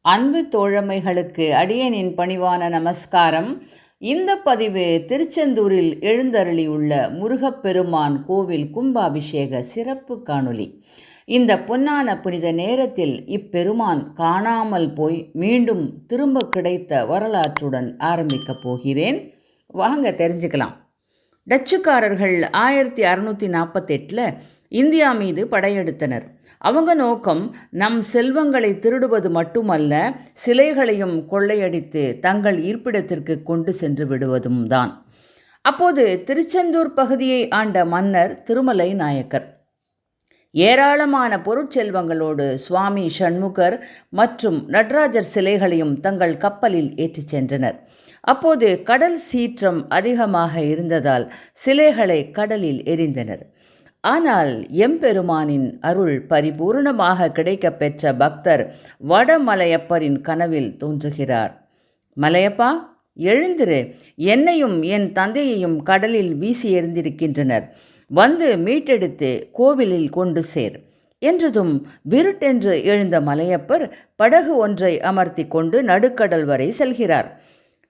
அன்பு தோழமைகளுக்கு அடியனின் பணிவான நமஸ்காரம். இந்த பதிவு திருச்செந்தூரில் எழுந்தருளியுள்ள முருகப்பெருமான் கோவில் கும்பாபிஷேக சிறப்பு காணொளி. இந்த பொன்னான புனித நேரத்தில் இப்பெருமான் காணாமல் போய் மீண்டும் திரும்ப கிடைத்த வரலாற்றுடன் ஆரம்பிக்கப் போகிறேன். வாங்க தெரிஞ்சுக்கலாம். டச்சுக்காரர்கள் ஆயிரத்தி அறுநூற்றி நாற்பத்தெட்டில் இந்தியா மீது படையெடுத்தனர். அவங்க நோக்கம் நம் செல்வங்களை திருடுவது மட்டுமல்ல சிலைகளையும் கொள்ளையடித்து தங்கள் இருப்பிடத்திற்கு கொண்டு சென்று விடுவதும் தான். அப்போது திருச்செந்தூர் பகுதியை ஆண்ட மன்னர் திருமலை நாயக்கர். ஏராளமான பொருட்செல்வங்களோடு சுவாமி ஷண்முகர் மற்றும் நடராஜர் சிலைகளையும் தங்கள் கப்பலில் ஏற்றிச் சென்றனர். அப்போது கடல் சீற்றம் அதிகமாக இருந்ததால் சிலைகளை கடலில் எரிந்தனர். ஆனால் எம்பெருமானின் அருள் பரிபூர்ணமாக கிடைக்கப் பெற்ற பக்தர் வடமலையப்பரின் கனவில் தோன்றுகிறார். மலையப்பா எழுந்திரு. என்னையும் என் தந்தையையும் கடலில் வீசி எறிந்திருக்கின்றனர். வந்து மீட்டெடுத்து கோவிலில் கொண்டு சேர் என்றதும் விருட்டென்று எழுந்த மலையப்பர் படகு ஒன்றை அமர்த்தி கொண்டு நடுக்கடல் வரை செல்கிறார்.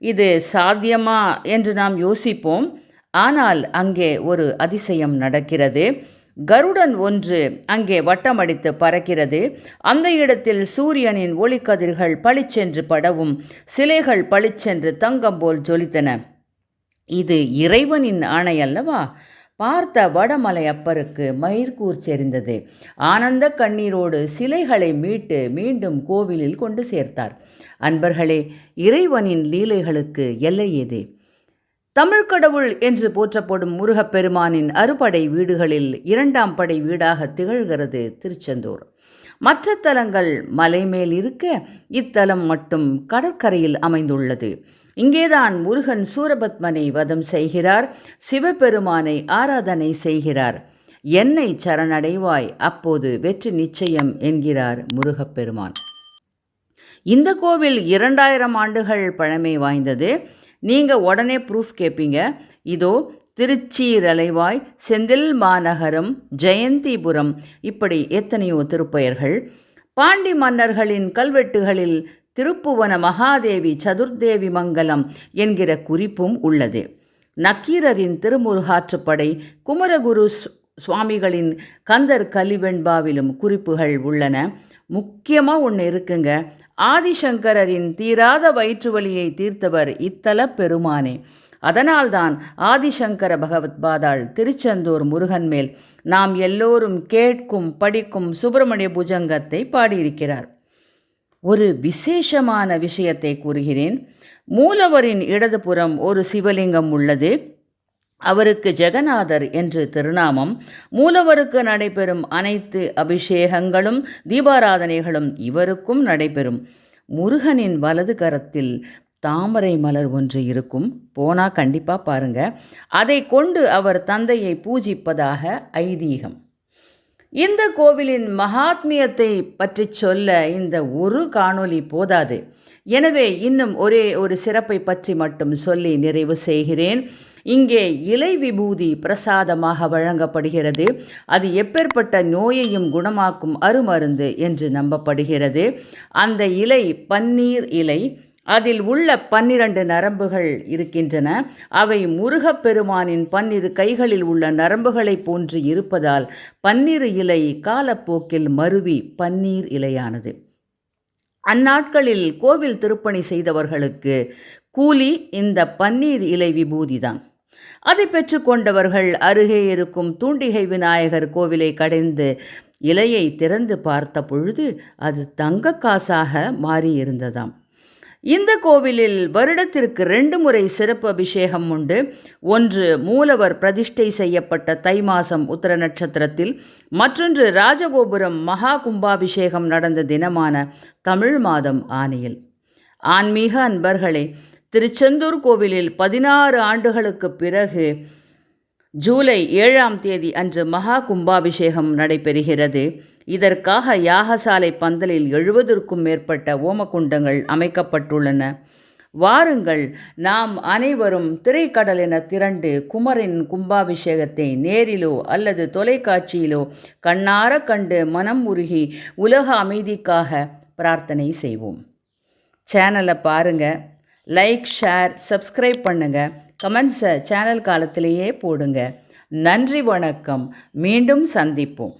இது சாத்தியமா? என்று நாம் யோசிப்போம். ஆனால் அங்கே ஒரு அதிசயம் நடக்கிறது. கருடன் ஒன்று அங்கே வட்டமடித்து பறக்கிறது. அந்த இடத்தில் சூரியனின் ஒளிக்கதிர்கள் பளிச்சென்று படவும் சிலைகள் பளிச்சென்று தங்கம் போல் ஜொலித்தன. இது இறைவனின் ஆணை அல்லவா பார்த்த வடமலை அப்பருக்கு மயிர்கூர் செறிந்தது. ஆனந்த கண்ணீரோடு சிலைகளை மீட்டு மீண்டும் கோவிலில் கொண்டு சேர்த்தார். அன்பர்களே இறைவனின் லீலைகளுக்கு எல்லை ஏது? தமிழ் கடவுள் என்று போற்றப்படும் முருகப்பெருமானின் அறுபடை வீடுகளில் இரண்டாம் படை வீடாக திகழ்கிறது திருச்செந்தூர். மற்ற தலங்கள் மலை மேல் இருக்க இத்தலம் மட்டும் கடற்கரையில் அமைந்துள்ளது. இங்கேதான் முருகன் சூரபத்மனை வதம் செய்கிறார் சிவபெருமானை ஆராதனை செய்கிறார். என்னை சரணடைவாய் அப்போது வெற்றி நிச்சயம் என்கிறார் முருகப்பெருமான். இந்த கோவில் இரண்டாயிரம் ஆண்டுகள் பழமை வாய்ந்தது. நீங்கள் உடனே ப்ரூஃப் கேட்பீங்க இதோ திருச்சீரலைவாய் செந்தில் மாநகரம் ஜெயந்திபுரம். இப்படி எத்தனையோ திருப்பெயர்கள். பாண்டி மன்னர்களின் கல்வெட்டுகளில் திருப்புவன மகாதேவி சதுர்தேவி மங்கலம் என்கிற குறிப்பும் உள்ளது. நக்கீரரின் திருமுருகாற்றுப்படை குமரகுரு சுவாமிகளின் கந்தர் கலிவெண்பாவிலும் குறிப்புகள் உள்ளன. முக்கியமாக ஒன்று இருக்குங்க. ஆதிசங்கரரின் தீராத வயிற்று வலியை தீர்த்தவர் இத்தல பெருமானே. அதனால்தான் ஆதிசங்கர பகவத் பாதாள் திருச்செந்தூர் முருகன் மேல் நாம் எல்லோரும் கேட்கும் படிக்கும் சுப்பிரமணிய புஜங்கத்தை பாடியிருக்கிறார். ஒரு விசேஷமான விஷயத்தை கூறுகிறேன். மூலவரின் இடதுபுறம் ஒரு சிவலிங்கம் உள்ளது. அவருக்கு ஜெகநாதர் என்று திருநாமம். மூலவருக்கு நடைபெறும் அனைத்து அபிஷேகங்களும் தீபாராதனைகளும் இவருக்கும் நடைபெறும். முருகனின் வலது கரத்தில் தாமரை மலர் ஒன்று இருக்கும். போனால் கண்டிப்பாக பாருங்க. அதை கொண்டு அவர் தந்தையை பூஜிப்பதாக ஐதீகம். இந்த கோவிலின் மகாத்மியத்தை பற்றி சொல்ல இந்த ஒரு காணொளி போதாது. எனவே இன்னும் ஒரே ஒரு சிறப்பை பற்றி மட்டும் சொல்லி நிறைவு செய்கிறேன். இங்கே இலை விபூதி பிரசாதமாக வழங்கப்படுகிறது. அது எப்பேற்பட்ட நோயையும் குணமாக்கும் அருமருந்து என்று நம்பப்படுகிறது. அந்த இலை பன்னீர் இலை அதில் உள்ள பன்னிரண்டு நரம்புகள் இருக்கின்றன. அவை முருகப்பெருமானின் பன்னிரு கைகளில் உள்ள நரம்புகளைப் போன்று இருப்பதால் பன்னிரு இலை காலப்போக்கில் மருவி பன்னீர் இலையானது. அந்நாட்களில் கோவில் திருப்பணி செய்தவர்களுக்கு கூலி இந்த பன்னீர் இலை விபூதிதான். அதை பெற்றுக்கொண்டவர்கள் அருகே இருக்கும் தூண்டிகை விநாயகர் கோவிலை கடைந்து இலையை திறந்து பார்த்த பொழுது அது தங்க காசாக மாறியிருந்ததாம். இந்த கோவிலில் வருடத்திற்கு ரெண்டு முறை சிறப்பு அபிஷேகம் உண்டு. ஒன்று மூலவர் பிரதிஷ்டை செய்யப்பட்ட தை மாதம் உத்தர நட்சத்திரத்தில் மற்றொன்று ராஜகோபுரம் மகா கும்பாபிஷேகம் நடந்த தினமான தமிழ் மாதம் ஆணையில் ஆன்மீக அன்பர்களே திருச்செந்தூர் கோவிலில் பதினாறு ஆண்டுகளுக்கு பிறகு ஜூலை ஏழாம் தேதி அன்று மகா கும்பாபிஷேகம் நடைபெறுகிறது. இதற்காக யாகசாலை பந்தலில் எழுபதற்கும் மேற்பட்ட ஓமகுண்டங்கள் அமைக்கப்பட்டுள்ளன. வாருங்கள் நாம் அனைவரும் திரைக்கடல் என திரண்டு குமரின் கும்பாபிஷேகத்தை நேரிலோ அல்லது தொலைக்காட்சியிலோ கண்ணார கண்டு மனம் உருகி உலக அமைதிக்காக பிரார்த்தனை செய்வோம். சேனலை பாருங்கள் லைக் ஷேர் சப்ஸ்கிரைப் பண்ணுங்கள் கமெண்ட்ஸை சேனல் காலத்திலேயே போடுங்க. நன்றி வணக்கம். மீண்டும் சந்திப்போம்.